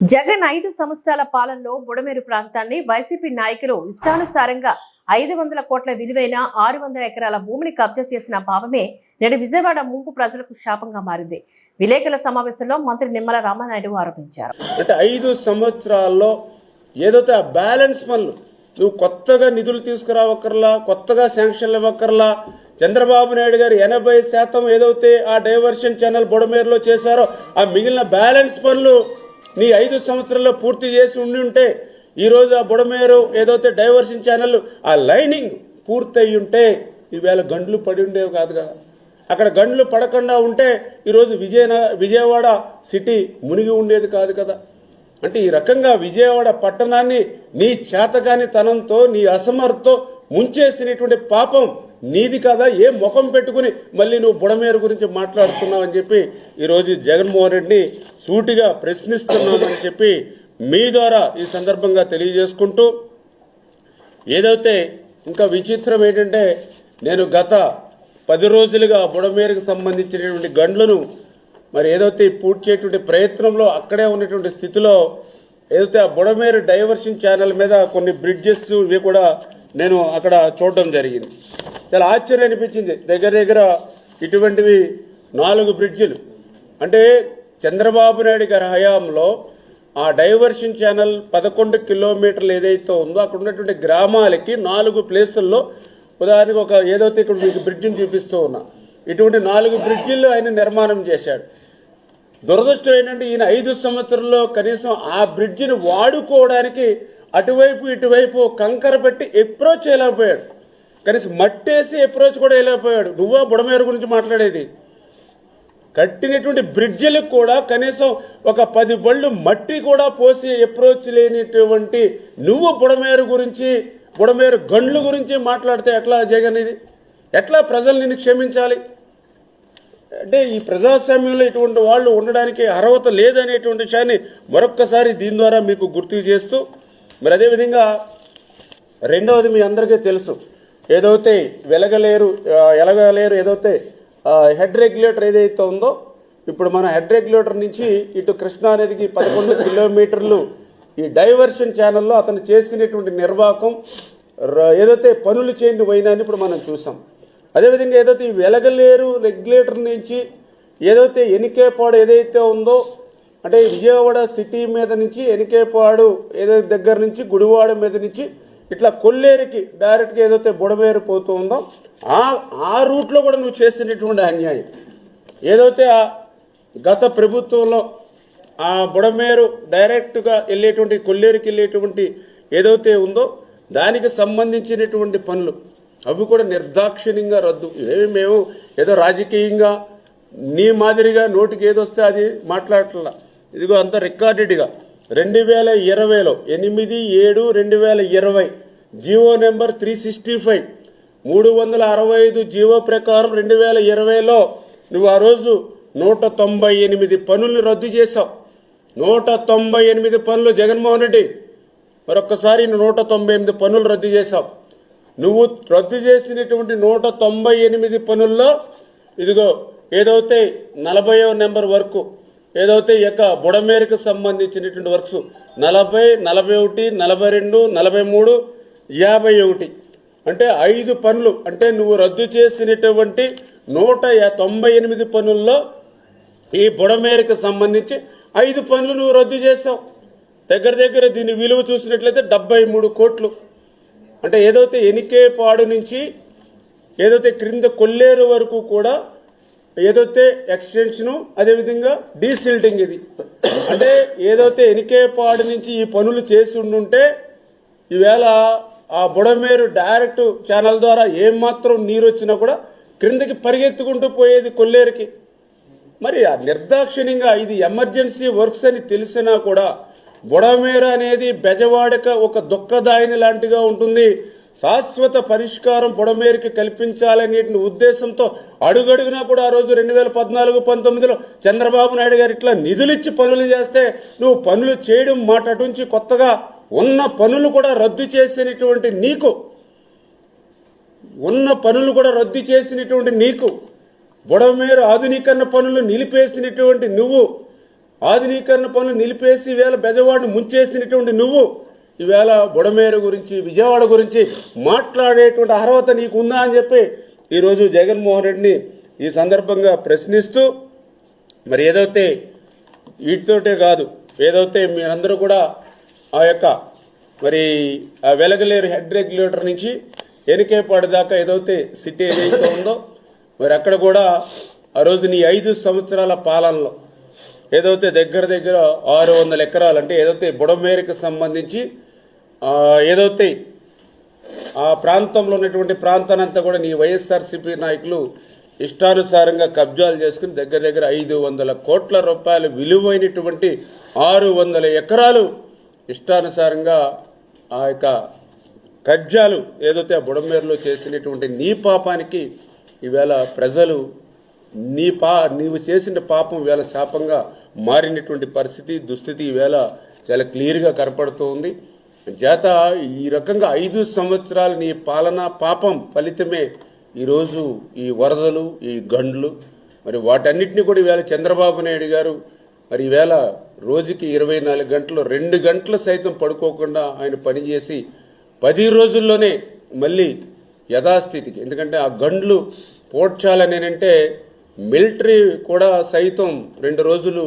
జగన్ ఐదు సంవత్సరాల పాలనలో బుడమేరు ప్రాంతాన్ని వైసీపీ నాయకులు ఇష్టానుసారంగా ఐదు వందల కోట్ల విలువైన ఆరు వందల ఎకరాల భూమిని కబ్జా చేసిన భావమే నేడు విజయవాడ ముంపు ప్రజలకు శాపంగా మారింది. విలేకరుల సమావేశంలో మంత్రి నిమ్మల రామానాయుడు ఆరోపించారు. అంటే ఐదు సంవత్సరాల్లో ఏదైతే ఆ బ్యాలెన్స్ పనులు నువ్వు కొత్తగా నిధులు తీసుకురావక్కర్లా కొత్తగా శాంక్షన్లు ఇవ్వక్కర్లా చంద్రబాబు నాయుడు గారు ఎనభై శాతం ఏదైతే ఆ డైవర్షన్ ఛానల్ బుడమేరులో చేశారో ఆ మిగిలిన బ్యాలెన్స్ పనులు నీ ఐదు సంవత్సరాల్లో పూర్తి చేసి ఉండి ఉంటే ఈరోజు ఆ బుడమేరు ఏదైతే డైవర్షన్ ఛానల్ ఆ లైనింగ్ పూర్తయి ఉంటే ఈవేళ గండ్లు పడి ఉండేవి కాదు కదా. అక్కడ గండ్లు పడకుండా ఉంటే ఈరోజు విజయన విజయవాడ సిటీ మునిగి ఉండేది కాదు కదా. అంటే ఈ రకంగా విజయవాడ పట్టణాన్ని నీ చేతగాని తనంతో నీ అసమర్థతో ముంచేసినటువంటి పాపం నీది కాదా? ఏ ముఖం పెట్టుకుని మళ్ళీ నువ్వు బుడమేరు గురించి మాట్లాడుతున్నావు అని చెప్పి ఈరోజు జగన్మోహన్ రెడ్డిని సూటిగా ప్రశ్నిస్తున్నామని చెప్పి మీ ద్వారా ఈ సందర్భంగా తెలియజేసుకుంటూ ఏదైతే ఇంకా విచిత్రం ఏంటంటే నేను గత పది రోజులుగా బుడమేరుకు సంబంధించినటువంటి గండ్లను మరి ఏదైతే పూడ్చేటువంటి ప్రయత్నంలో అక్కడే ఉన్నటువంటి స్థితిలో ఏదైతే ఆ బుడమేరు డైవర్షన్ ఛానల్ మీద కొన్ని బ్రిడ్జెస్ ఇవి కూడా నేను అక్కడ చూడడం జరిగింది. చాలా ఆశ్చర్యం అనిపించింది. దగ్గర దగ్గర ఇటువంటివి నాలుగు బ్రిడ్జిలు. అంటే చంద్రబాబు నాయుడు గారి హయాంలో ఆ డైవర్షన్ ఛానల్ పదకొండు కిలోమీటర్లు ఏదైతే ఉందో అక్కడ ఉన్నటువంటి గ్రామాలకి నాలుగు ప్లేసుల్లో ఉదాహరణకు ఒక ఏదైతే ఇక్కడ మీకు బ్రిడ్జిని చూపిస్తూ ఉన్నా. ఇటువంటి నాలుగు బ్రిడ్జిల్లో ఆయన నిర్మాణం చేశాడు. దురదృష్టం ఏంటంటే ఈయన ఐదు సంవత్సరాల్లో కనీసం ఆ బ్రిడ్జిని వాడుకోవడానికి అటువైపు ఇటువైపు కంకర పెట్టి ఎప్రోచ్ చేయలేకపోయాడు. కనీసం మట్టేసి అప్రోచ్ కూడా వెళ్ళిపోయాడు నువ్వా బుడమేరు గురించి మాట్లాడేది? కట్టినటువంటి బ్రిడ్జిలకు కూడా కనీసం ఒక పది బళ్ళు మట్టి కూడా పోసి అప్రోచ్ లేనిటువంటి నువ్వు బుడమేరు గురించి బుడమేరు గండ్లు గురించి మాట్లాడితే ఎట్లా జగన్ ఇది? ఎట్లా ప్రజలు నిన్ను క్షమించాలి? అంటే ఈ ప్రజాస్వామ్యంలో ఇటువంటి వాళ్ళు ఉండడానికి అర్హత లేదనేటువంటి విషయాన్ని మరొక్కసారి దీని ద్వారా మీకు గుర్తు చేస్తూ మరి అదేవిధంగా రెండవది మీ అందరికీ తెలుసు. ఏదైతే వెలగలేరు ఎలగలేరు ఏదైతే హెడ్ రెగ్యులేటర్ ఏదైతే ఉందో ఇప్పుడు మన హెడ్ రెగ్యులేటర్ నుంచి ఇటు కృష్ణా నదికి పదకొండు కిలోమీటర్లు ఈ డైవర్షన్ ఛానల్లో అతను చేసినటువంటి నిర్వాహకం ఏదైతే పనులు చేయని పోయినాయని ఇప్పుడు మనం చూసాం. అదేవిధంగా ఏదైతే ఈ వెలగలేరు రెగ్యులేటర్ నుంచి ఏదైతే ఎనికేపాడు ఏదైతే ఉందో అంటే విజయవాడ సిటీ మీద నుంచి ఎనికేపాడు ఏదైతే దగ్గర నుంచి గుడివాడ మీద నుంచి ఇట్లా కొల్లేరుకి డైరెక్ట్గా ఏదైతే బుడమేరు పోతూ ఉందో ఆ ఆ రూట్లో కూడా నువ్వు చేస్తున్నటువంటి అన్యాయం. ఏదైతే ఆ గత ప్రభుత్వంలో ఆ బుడమేరు డైరెక్ట్గా వెళ్ళేటువంటి కొల్లేరుకి వెళ్ళేటువంటి ఏదైతే ఉందో దానికి సంబంధించినటువంటి పనులు అవి కూడా నిర్దాక్షిణ్యంగా రద్దు. ఏమి మేము ఏదో రాజకీయంగా నీ మాదిరిగా నోటికి ఏదొస్తే అది మాట్లాడట్లా. ఇదిగో అంత రికార్డెడ్గా. రెండు వేల ఇరవైలో ఎనిమిది ఏడు రెండు వేల ఇరవై GO number three sixty five మూడు వందల అరవై ఐదు జీవో ప్రకారం రెండు వేల ఇరవైలో నువ్వు ఆ రోజు నూట తొంభై ఎనిమిది పనులు రద్దు చేశావు. నూట తొంభై ఎనిమిది పనులు జగన్మోహన్ రెడ్డి మరొక్కసారి నువ్వు నూట తొంభై ఎనిమిది పనులు రద్దు చేశావు. నువ్వు రద్దు చేసినటువంటి నూట తొంభై ఎనిమిది పనుల్లో ఇదిగో ఏదైతే నలభైవ నెంబర్ వరకు ఏదైతే ఈ యొక్క బుడమేరకు సంబంధించినటువంటి వర్క్స్ నలభై నలభై ఒకటి నలభై రెండు నలభై మూడు యాభై ఒకటి. అంటే ఐదు పనులు అంటే నువ్వు రద్దు చేసినటువంటి నూట తొంభై ఎనిమిది పనుల్లో ఈ బుడమేరకు సంబంధించి ఐదు పనులు నువ్వు రద్దు చేసావు దగ్గర దగ్గర దీని విలువ చూసినట్లయితే డెబ్బై మూడు కోట్లు. అంటే ఏదైతే ఎనికేపాడు నుంచి ఏదైతే క్రింద కొల్లేరు వరకు కూడా ఏదైతే ఎక్స్టెన్షను అదేవిధంగా డీసిల్టింగ్ ఇది. అంటే ఏదైతే ఎనికేపాడు నుంచి ఈ పనులు చేసి ఉండుంటే ఈవేళ ఆ బుడమేరు డైరెక్ట్ ఛానల్ ద్వారా ఏమాత్రం నీరు వచ్చినా కూడా క్రిందకి పరిగెత్తుకుంటూ పోయేది కొల్లేరుకి. మరి ఆ నిర్దాక్షిణ్యంగా ఇది ఎమర్జెన్సీ వర్క్స్ అని తెలిసినా కూడా బుడమేర అనేది బెజవాడక ఒక దుఃఖదాయిని లాంటిగా ఉంటుంది. శాశ్వత పరిష్కారం పొడమేరికి కల్పించాలనే ఉద్దేశంతో అడుగడుగునా కూడా ఆ రోజు రెండు వేల పద్నాలుగు పంతొమ్మిదిలో చంద్రబాబు నాయుడు గారు ఇట్లా నిధులిచ్చి పనులు చేస్తే నువ్వు పనులు చేయడం మాట అటుంచి కొత్తగా ఉన్న పనులు కూడా రద్దు చేసినటువంటి నీకు ఉన్న పనులు కూడా రద్దు చేసినటువంటి నీకు బుడమేరు ఆధునీకరణ పనులు నిలిపేసినటువంటి నువ్వు ఆధునీకరణ పనులు నిలిపేసి వేళ బెజవాడిని ముంచేసినటువంటి నువ్వు ఈవేళ బుడమేరు గురించి విజయవాడ గురించి మాట్లాడేటువంటి అర్హత నీకు ఉందా అని చెప్పి ఈరోజు జగన్మోహన్ రెడ్డిని ఈ సందర్భంగా ప్రశ్నిస్తూ మరి ఏదైతే వీటితోటే కాదు ఏదైతే మీరందరూ కూడా ఆ యొక్క మరి ఆ వెలగలేరు హెడ్ రెగ్యులేటర్ నుంచి ఎనికేపాడు దాకా ఏదైతే సిటీ ఏదైతే ఉందో మరి అక్కడ కూడా ఆ రోజు నీ ఐదు సంవత్సరాల పాలనలో ఏదైతే దగ్గర దగ్గర ఆరు వందల ఎకరాలు అంటే ఏదైతే బుడమేరకు సంబంధించి ఏదైతే ఆ ప్రాంతంలో ఉన్నటువంటి ప్రాంతానంతా కూడా నీ వైఎస్ఆర్సీపీ నాయకులు ఇష్టానుసారంగా కబ్జాలు చేసుకుని దగ్గర దగ్గర ఐదు వందల కోట్ల రూపాయలు విలువైనటువంటి ఆరు వందల ఎకరాలు ఇష్టానుసారంగా ఆ యొక్క కబ్జాలు ఏదైతే ఆ బుడమేరులో చేసినటువంటి నీ పాపానికి ఈవేళ ప్రజలు నీ పా నీవు చేసిన పాపం వేళ శాపంగా మారినటువంటి పరిస్థితి దుస్థితి ఈవేళ చాలా క్లియర్గా కనపడుతూ ఉంది. చేత ఈ రకంగా ఐదు సంవత్సరాలు నీ పాలన పాపం ఫలితమే ఈరోజు ఈ వరదలు ఈ గండ్లు. మరి వాటన్నిటిని కూడా ఈవేళ చంద్రబాబు నాయుడు గారు మరి ఈవేళ రోజుకి ఇరవై నాలుగు గంటలు రెండు గంటలు సైతం పడుకోకుండా ఆయన పనిచేసి పది రోజుల్లోనే మళ్ళీ యథాస్థితికి. ఎందుకంటే ఆ గండ్లు పోడ్చాలనేనంటే మిలిటరీ కూడా సైతం రెండు రోజులు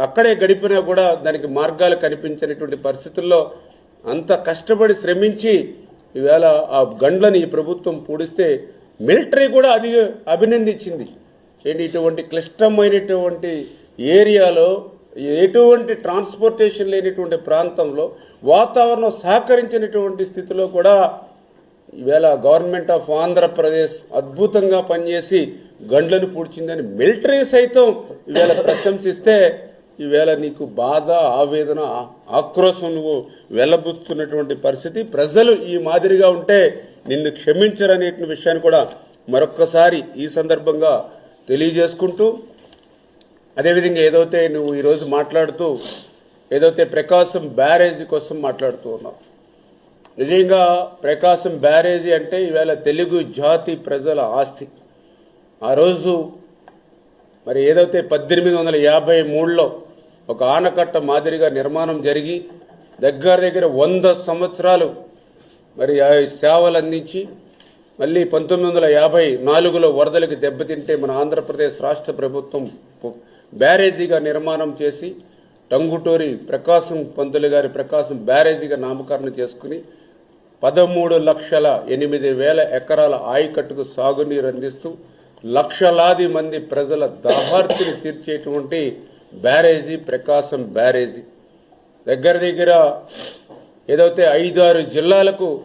అక్కడే గడిపినా కూడా దానికి మార్గాలు కనిపించినటువంటి పరిస్థితుల్లో అంత కష్టపడి శ్రమించి ఈవేళ ఆ గండ్లని ఈ ప్రభుత్వం పూడిస్తే మిలిటరీ కూడా అది అభినందించింది. ఏంటి ఇటువంటి క్లిష్టమైనటువంటి ఏరియాలో ఎటువంటి ట్రాన్స్పోర్టేషన్ లేనిటువంటి ప్రాంతంలో వాతావరణం సహకరించినటువంటి స్థితిలో కూడా ఈవేళ గవర్నమెంట్ ఆఫ్ ఆంధ్రప్రదేశ్ అద్భుతంగా పనిచేసి గండ్లను పూడ్చిందని మిలిటరీ సైతం ఈవేళ ప్రశంసిస్తే ఈవేళ నీకు బాధ ఆవేదన ఆక్రోశం నువ్వు వెళ్ళబుచ్చుతున్నటువంటి పరిస్థితి. ప్రజలు ఈ మాదిరిగా ఉంటే నిన్ను క్షమించరనే విషయాన్ని కూడా మరొక్కసారి ఈ సందర్భంగా తెలియజేసుకుంటూ అదేవిధంగా ఏదైతే నువ్వు ఈరోజు మాట్లాడుతూ ఏదైతే ప్రకాశం బ్యారేజీ కోసం మాట్లాడుతూ ఉన్నావు. నిజంగా ప్రకాశం బ్యారేజీ అంటే ఈవేళ తెలుగు జాతి ప్రజల ఆస్తి. ఆ రోజు మరి ఏదైతే పద్దెనిమిది వందల యాభై మూడులో ఒక ఆనకట్ట మాదిరిగా నిర్మాణం జరిగి దగ్గర దగ్గర వంద సంవత్సరాలు మరి ఆ సేవలు అందించి మళ్ళీ పంతొమ్మిది వందల యాభై నాలుగులో వరదలకు దెబ్బతింటే మన ఆంధ్రప్రదేశ్ రాష్ట్ర ప్రభుత్వం బ్యారేజీగా నిర్మాణం చేసి టంగుటూరి ప్రకాశం పంతులు గారి ప్రకాశం బ్యారేజీగా నామకరణం చేసుకుని పదమూడు లక్షల ఎనిమిది వేల ఎకరాల ఆయకట్టుకు సాగునీరు అందిస్తూ లక్షలాది మంది ప్రజల దాహార్తిని తీర్చేటువంటి బ్యారేజీ ప్రకాశం బ్యారేజీ. దగ్గర దగ్గర ఏదైతే ఐదారు జిల్లాలకు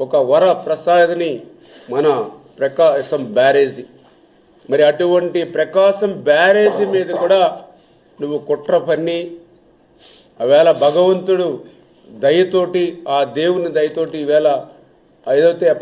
ఒక వర ప్రసాదని మన ప్రకాశం బ్యారేజీ. మరి అటువంటి ప్రకాశం బ్యారేజీ మీద కూడా నువ్వు కుట్ర పన్ని ఆవేళ భగవంతుడు దయతోటి ఆ దేవుని దయతోటి ఈవేళ ఏదైతే ఆ